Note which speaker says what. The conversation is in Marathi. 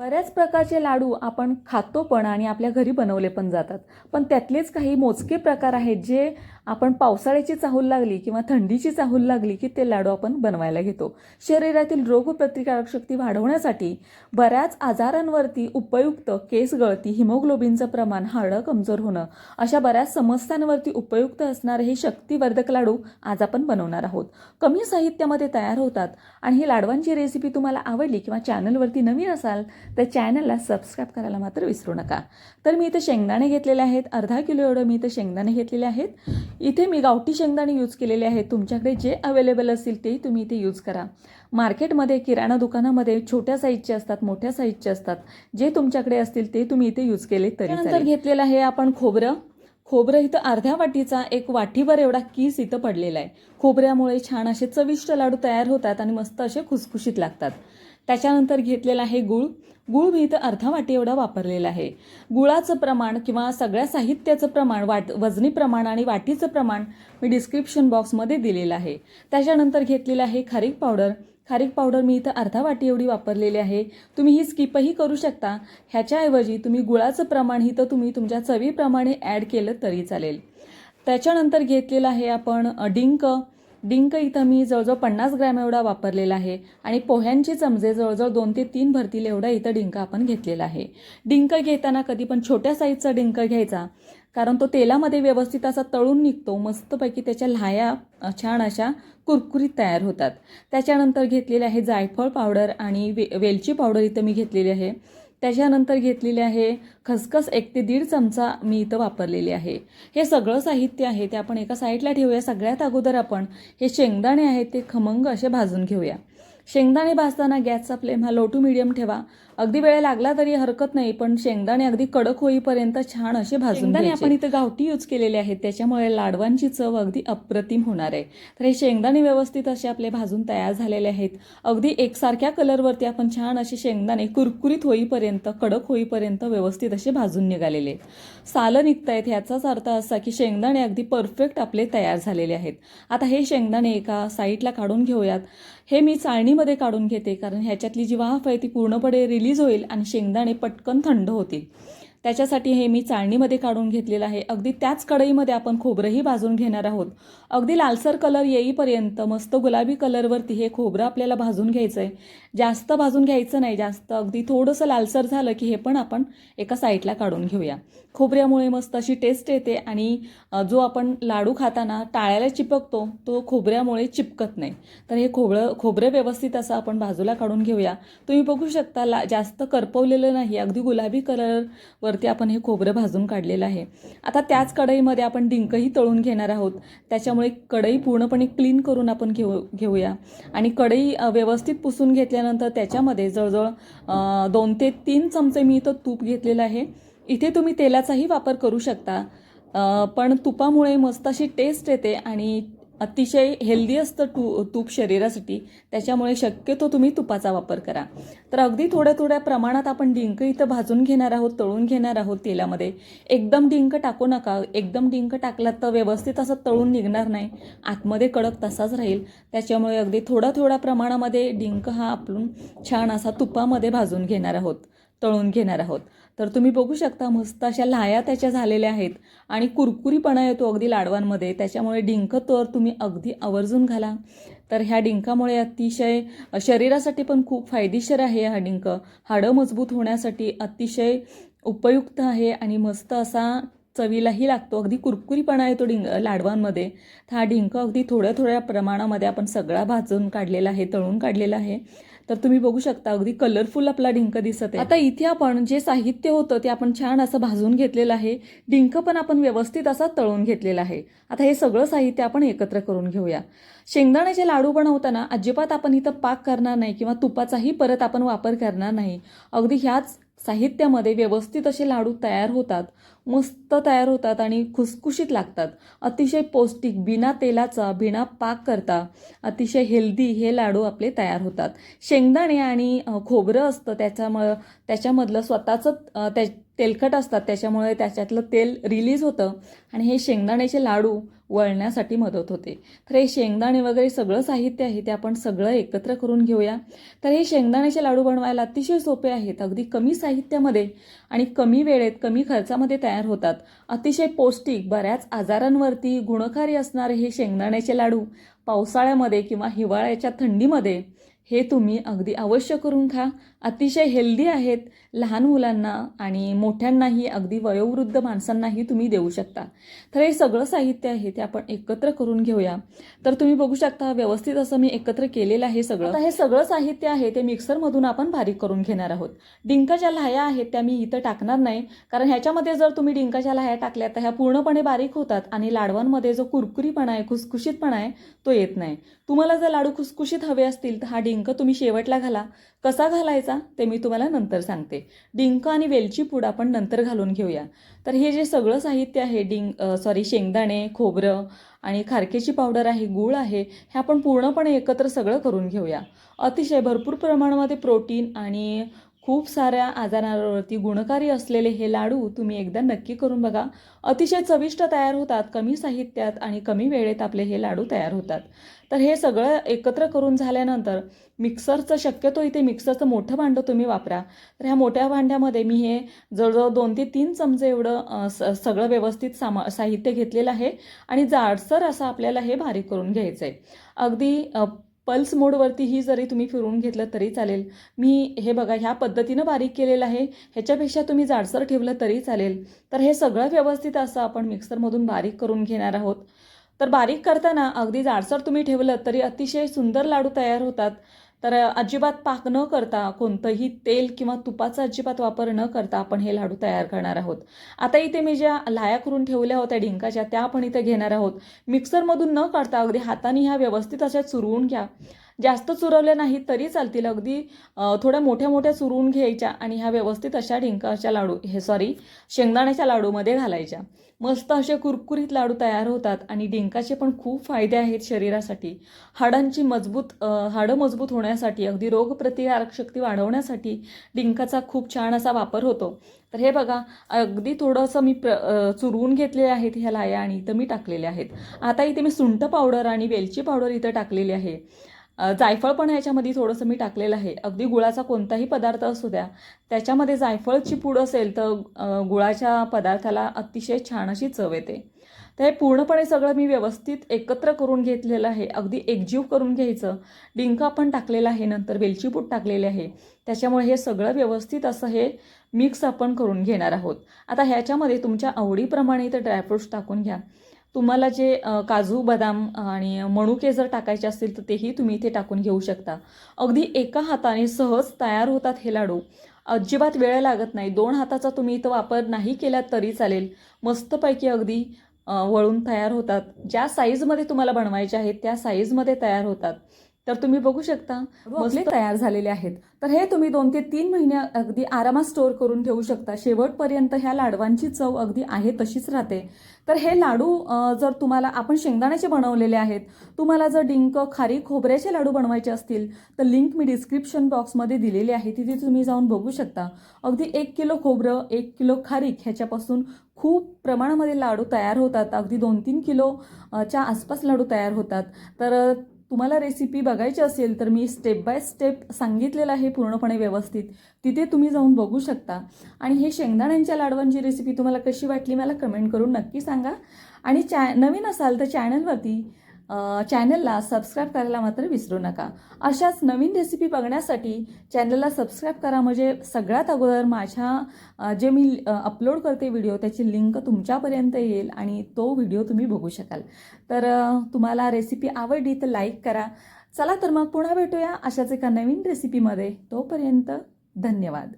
Speaker 1: बऱ्याच प्रकारचे लाडू आपण खातो पण आणि आपल्या घरी बनवले पण जातात. पण त्यातलेच काही मोजके प्रकार आहेत जे आपण पावसाळ्याची चाहूल लागली किंवा थंडीची चाहूल लागली की ते लाडू आपण बनवायला घेतो. शरीरातील रोगप्रतिकारक शक्ती वाढवण्यासाठी बऱ्याच आजारांवरती उपयुक्त केस गळती हिमोग्लोबिनचं प्रमाण हाडं कमजोर होणं अशा बऱ्याच समस्यांवरती उपयुक्त असणारे हे शक्तिवर्धक लाडू आज आपण बनवणार आहोत. कमी साहित्यामध्ये तयार होतात आणि ही लाडवांची रेसिपी तुम्हाला आवडली किंवा चॅनलवरती नवीन असाल तर चॅनलला सबस्क्राईब करायला मात्र विसरू नका. तर मी इथं शेंगदाणे घेतलेले आहेत. अर्धा किलो एवढं मी इथं शेंगदाणे घेतलेले आहेत. इथे मी गावठी शेंगदाणे यूज केलेले आहेत. तुमच्याकडे जे अवेलेबल असतील ते तुम्ही इथे यूज करा. मार्केटमध्ये किराणा दुकानामध्ये छोट्या साईजचे असतात मोठ्या साईजचे असतात. जे तुमच्याकडे असतील ते तुम्ही इथे यूज केले तरी नंतर घेतलेलं आहे आपण खोबरं. खोबरं इथं अर्ध्या वाटीचा एक वाटीभर एवढा कीस इथं पडलेला आहे. खोबऱ्यामुळे छान असे चविष्ट लाडू तयार होतात आणि मस्त असे खुसखुशीत लागतात. त्याच्यानंतर घेतलेला आहे गुळ. गुळ मी इथं अर्धा वाटी एवढा वापरलेला आहे. गुळाचं प्रमाण किंवा सगळ्या साहित्याचं प्रमाण वाट वजनी प्रमाण आणि वाटीचं प्रमाण मी डिस्क्रिप्शन बॉक्समध्ये दिलेलं आहे. त्याच्यानंतर घेतलेलं आहे खारीक पावडर. खारीक पावडर मी इथं अर्धा वाटी एवढी वापरलेली आहे. तुम्ही ही स्किपही करू शकता. ह्याच्याऐवजी तुम्ही गुळाचं प्रमाण ही तर तुम्ही तुमच्या चवीप्रमाणे ॲड केलं तरी चालेल. त्याच्यानंतर घेतलेलं आहे आपण डिंक. डिंक इथं मी जवळजवळ पन्नास ग्रॅम एवढा वापरलेला आहे आणि पोह्यांची चमचे जवळजवळ दोन ते तीन भरतील एवढा इथं डिंक आपण घेतलेला आहे. डिंक घेताना कधी पण छोट्या साईजचा डिंक घ्यायचा कारण तो तेलामध्ये व्यवस्थित असा तळून निघतो मस्तपैकी त्याच्या लाह्या छान अशा कुरकुरीत तयार होतात. त्याच्यानंतर घेतलेले आहे जायफळ पावडर आणि वे वेलची पावडर इथं मी घेतलेली आहे. त्याच्यानंतर घेतलेले आहे खसखस एक ते दीड चमचा मी इथं वापरलेली आहे. हे सगळं साहित्य आहे ते आपण एका साईडला ठेवूया. सगळ्यात अगोदर आपण हे शेंगदाणे आहेत ते खमंग असे भाजून घेऊया. शेंगदाणे भाजताना गॅसचा फ्लेम हा लो टू मिडियम ठेवा. अगदी वेळ लागला तरी हरकत नाही पण शेंगदाणे अगदी कडक होईपर्यंत छान असे भाजून शेंगदाणे आपण इथं गावठी यूज केलेले आहेत त्याच्यामुळे लाडवांची चव अगदी अप्रतिम होणार आहे. तर हे शेंगदाणे व्यवस्थित असे आपले भाजून तयार झालेले आहेत. अगदी एकसारख्या कलरवरती आपण छान असे शेंगदाणे कुरकुरीत होईपर्यंत कडक होईपर्यंत व्यवस्थित असे भाजून निघालेले आहेत. सालं निघतायत ह्याचाच अर्थ असा की शेंगदाणे अगदी परफेक्ट आपले तयार झालेले आहेत. आता हे शेंगदाणे एका साईडला काढून घेऊयात. हे मी चाळणीमध्ये काढून घेते कारण ह्याच्यातली जी वाफ आहे ती पूर्णपणे रिलीज होईल आणि शेंगदाणे पटकन थंड होतील. त्याच्यासाठी हे मी चाळणीमध्ये काढून घेतलेलं आहे. अगदी त्याच कढईमध्ये आपण खोबरंही भाजून घेणार आहोत. अगदी लालसर कलर येईपर्यंत मस्त गुलाबी कलरवरती हे खोबरं आपल्याला भाजून घ्यायचं आहे जास्त भाजून घ्यायचं नाही जास्त. अगदी थोडंसं लालसर झालं की हे पण आपण एका साईडला काढून घेऊया. खोबऱ्यामुळे मस्त अशी टेस्ट येते आणि जो आपण लाडू खाताना टाळ्याला चिपकतो तो खोबऱ्यामुळे चिपकत नाही. तर हे खोबरं खोबरं व्यवस्थित असं आपण बाजूला काढून घेऊया. तुम्ही बघू शकता ला जास्त करपवलेलं नाही. अगदी गुलाबी कलरवर वरती आपण हे खोबरं भाजून काढलेलं आहे. आता त्याच कढईमध्ये आपण डिंकही तळून घेणार आहोत. त्याच्यामुळे कढई पूर्णपणे क्लीन करून आपण घेऊ घेऊया. आणि कढई व्यवस्थित पुसून घेतल्यानंतर त्याच्यामध्ये जवळजवळ दोन ते तीन चमचे मी इथं तूप घेतलेलं आहे. इथे तुम्ही तेलाचाही वापर करू शकता. पण तुपामुळे मस्त अशी टेस्ट येते आणि अतिशय हेल्दी असतं टू तूप शरीरासाठी. त्याच्यामुळे शक्यतो तुम्ही तुपाचा वापर करा. तर अगदी थोड्या थोड्या प्रमाणात आपण डिंक इथं भाजून घेणार आहोत तळून घेणार आहोत तेलामध्ये. एकदम डिंक टाकू नका. एकदम डिंक टाकलात तर व्यवस्थित असं तळून निघणार नाही. आतमध्ये कडक तसाच राहील. त्याच्यामुळे अगदी थोडा थोड्या प्रमाणामध्ये डिंक हा आपण छान असा तुपामध्ये भाजून घेणार आहोत. तळून घेणार आहोत. तर तुम्ही बघू शकता मस्त अशा लाया त्याच्या झालेल्या आहेत आणि कुरकुरीपणा येतो अगदी लाडवांमध्ये. त्याच्यामुळे डिंक तर तुम्ही अगदी आवर्जून घाला. तर ह्या डिंकामुळे अतिशय शरीरासाठी पण खूप फायदेशीर आहे हा डिंक. हाडं मजबूत होण्यासाठी अतिशय उपयुक्त आहे आणि मस्त असा चवीलाही लागतो. अगदी कुरकुरीपणा येतो डिंक लाडवांमध्ये. तर हा डिंक अगदी थोड्या थोड्या प्रमाणामध्ये आपण सगळा भाजून काढलेला आहे तळून काढलेला आहे. तर तुम्ही बघू शकता अगदी कलरफुल आपला डिंक दिसत आहे. आता इथे आपण जे साहित्य होतं ते आपण छान असं भाजून घेतलेलं आहे. डिंक पण आपण व्यवस्थित असा तळून घेतलेला आहे. आता हे सगळं साहित्य आपण एकत्र करून घेऊया. शेंगदाण्याचे लाडू बनवताना अजिबात आपण इथं पाक करणार नाही किंवा तुपाचाही परत आपण वापर करणार नाही. अगदी ह्याच साहित्यामध्ये व्यवस्थित असे लाडू तयार होतात मस्त तयार होतात आणि खुसखुशीत लागतात. अतिशय पौष्टिक बिना तेलाचा बिना पाक करता अतिशय हेल्दी हे लाडू आपले तयार होतात. शेंगदाणे आणि खोबरं असतं त्याच्यामुळं त्याच्यामधलं स्वतःचं त्या तेलकट असतात त्याच्यामुळे त्याच्यातलं तेल रिलीज होतं आणि हे शेंगदाण्याचे लाडू वळण्यासाठी मदत होते. तर हे शेंगदाणे वगैरे सगळं साहित्य आहे ते आपण सगळं एकत्र करून घेऊया. तर हे शेंगदाण्याचे लाडू बनवायला अतिशय सोपे आहेत अगदी कमी साहित्यामध्ये आणि कमी वेळेत कमी खर्चामध्ये तयार होतात. अतिशय पौष्टिक बऱ्याच आजारांवरती गुणकारी असणारे हे शेंगदाण्याचे लाडू पावसाळ्यामध्ये किंवा हिवाळ्याच्या थंडीमध्ये हे तुम्ही अगदी अवश्य करून खा अतिशय हेल्दी आहेत लहान मुलांना आणि मोठ्यांनाही अगदी वयोवृद्ध माणसांनाही तुम्ही देऊ शकता. तर हे सगळं साहित्य आहे ते आपण एकत्र करून घेऊया. तर तुम्ही बघू शकता व्यवस्थित असं मी एकत्र केलेलं आहे सगळं. आता हे सगळं साहित्य आहे ते मिक्सरमधून आपण बारीक करून घेणार आहोत. डिंकाच्या लाह्या आहेत त्या मी इथं टाकणार नाही. कारण ह्याच्यामध्ये जर तुम्ही डिंकाच्या लाह्या टाकल्या तर ह्या पूर्णपणे बारीक होतात आणि लाडवांमध्ये जो कुरकुरीपणा आहे खुसखुशीतपणा आहे तो येत नाही. तुम्हाला जर लाडू खुसखुशीत हवे असतील तर हा डिंक डिंक तुम्ही शेवटला घाला. कसा घालायचा ते मी तुम्हाला नंतर सांगते. डिंक आणि वेलची पूड आपण नंतर घालून घेऊया. तर हे जे सगळं साहित्य आहे डिंक सॉरी शेंगदाणे खोबरं आणि खारकेची पावडर आहे गूळ आहे हे आपण पूर्णपणे एकत्र सगळं करून घेऊया. अतिशय भरपूर प्रमाणामध्ये प्रोटीन आणि खूप साऱ्या आजारांवरती गुणकारी असलेले हे लाडू तुम्ही एकदा नक्की करून बघा. अतिशय चविष्ट तयार होतात कमी साहित्यात आणि कमी वेळेत आपले हे लाडू तयार होतात. तर हे सगळं एकत्र करून झाल्यानंतर मिक्सरचं शक्यतो इथे मिक्सरचं मोठं भांडं तुम्ही वापरा. तर ह्या मोठ्या भांड्यामध्ये मी हे जवळजवळ दोन ते तीन चमचे एवढं स सगळं व्यवस्थित सामा साहित्य घेतलेलं आहे आणि जाडसर असं आपल्याला हे बारीक करून घ्यायचं आहे अगदी पल्स मोडवरतीही जरी तुम्ही फिरून घेतलं तरी चालेल. मी हे बघा ह्या पद्धतीनं बारीक केलेलं आहे. ह्याच्यापेक्षा तुम्ही जाडसर ठेवलं तरी चालेल. तर हे सगळं व्यवस्थित असं आपण मिक्सरमधून बारीक करून घेणार आहोत. तर बारीक करताना अगदी जाडसर तुम्ही ठेवलं तरी अतिशय सुंदर लाडू तयार होतात. तर अजिबात पाक न करता कोणतंही तेल किंवा तुपाचा अजिबात वापर न करता आपण हे लाडू तयार करणार आहोत. आता इथे मी ज्या लाया करून ठेवल्या होत्या डिंकाच्या त्या आपण इथे घेणार आहोत. मिक्सरमधून न काढता अगदी हाताने ह्या व्यवस्थित अशा चुरवून घ्या. जास्त चुरवल्या नाही तरी चालतील. अगदी थोड्या मोठ्या मोठ्या चुरवून घ्यायच्या आणि ह्या व्यवस्थित अशा डिंकाच्या लाडू हे सॉरी शेंगदाण्याच्या लाडूमध्ये घालायच्या. मस्त असे कुरकुरीत लाडू तयार होतात आणि डिंकाचे पण खूप फायदे आहेत शरीरासाठी. हाडांची मजबूत हाडं मजबूत होण्यासाठी अगदी रोगप्रतिकारक शक्ती वाढवण्यासाठी डिंकाचा खूप छान असा वापर होतो. तर हे बघा अगदी थोडंसं मी प्र चुरवून घेतलेले आहेत ह्या लाया आणि इथं मी टाकलेले आहेत. आता इथे मी सुंठ पावडर आणि वेलची पावडर इथं टाकलेली आहे. जायफळ पण ह्याच्यामध्ये थोडंसं मी टाकलेलं आहे. अगदी गुळाचा कोणताही पदार्थ असू द्या त्याच्यामध्ये जायफळची पूड असेल तर गुळाच्या पदार्थाला अतिशय छान अशी चव येते. तर हे पूर्णपणे सगळं मी व्यवस्थित एकत्र करून घेतलेलं आहे. अगदी एकजीव करून घ्यायचं. डिंक आपण टाकलेलं आहे नंतर वेलची पूड टाकलेली आहे. त्याच्यामुळे हे सगळं व्यवस्थित असं हे मिक्स आपण करून घेणार आहोत. आता ह्याच्यामध्ये तुमच्या आवडीप्रमाणे इथे ड्रायफ्रूट्स टाकून घ्या. तुम्हाला जे काजू बदाम आणि मणुके जर टाकायचे असतील तर तेही तुम्ही इथे टाकून घेऊ शकता. अगदी एका हाताने सहज तयार होतात हे लाडू. अजिबात वेळ लागत नाही. दोन हाताचा तुम्ही इथं वापर नाही केला तरी चालेल. मस्तपैकी अगदी वळून तयार होतात. ज्या साईजमध्ये तुम्हाला बनवायचे आहेत त्या साईजमध्ये तयार होतात. तर तुम्ही बघू शकता मस्त. तयार झालेले आहेत. तर हे तुम्ही दोन ते तीन महिने अगदी आरामात स्टोअर करून ठेवू शकता. शेवटपर्यंत ह्या लाडवांची चव अगदी आहे तशीच राहते. तर हे लाडू जर तुम्हाला आपण शेंगदाण्याचे बनवलेले आहेत. तुम्हाला जर डिंक खारी खोबऱ्याचे लाडू बनवायचे असतील तर लिंक मी डिस्क्रिप्शन बॉक्समध्ये दिलेली आहे. तिथे तुम्ही जाऊन बघू शकता. अगदी एक किलो खोबरं एक किलो खारीक ह्याच्यापासून खूप प्रमाणामध्ये लाडू तयार होतात. अगदी दोन तीन किलो च्या आसपास लाडू तयार होतात. तर तुम्हाला रेसिपी बघायची असेल तर मी स्टेप बाय स्टेप सांगितलेलं आहे पूर्णपणे व्यवस्थित. तिथे तुम्ही जाऊन बघू शकता. आणि हे शेंगदाण्यांच्या लाडवांची रेसिपी तुम्हाला कशी वाटली मला कमेंट करून नक्की सांगा. आणि चॅ नवीन असाल तर चॅनलवरती चॅनलला सबस्क्राईब करायला मात्र विसरू नका. अशाच नवीन रेसिपी बघण्यासाठी चॅनलला सबस्क्राईब करा. म्हणजे सगळ्यात अगोदर माझ्या जे मी अपलोड करते व्हिडिओ त्याची लिंक तुमच्यापर्यंत येईल आणि तो व्हिडिओ तुम्ही बघू शकाल. तर तुम्हाला रेसिपी आवडली तर लाईक करा. चला तर मग पुन्हा भेटूया अशाच एका नवीन रेसिपीमध्ये तोपर्यंत धन्यवाद.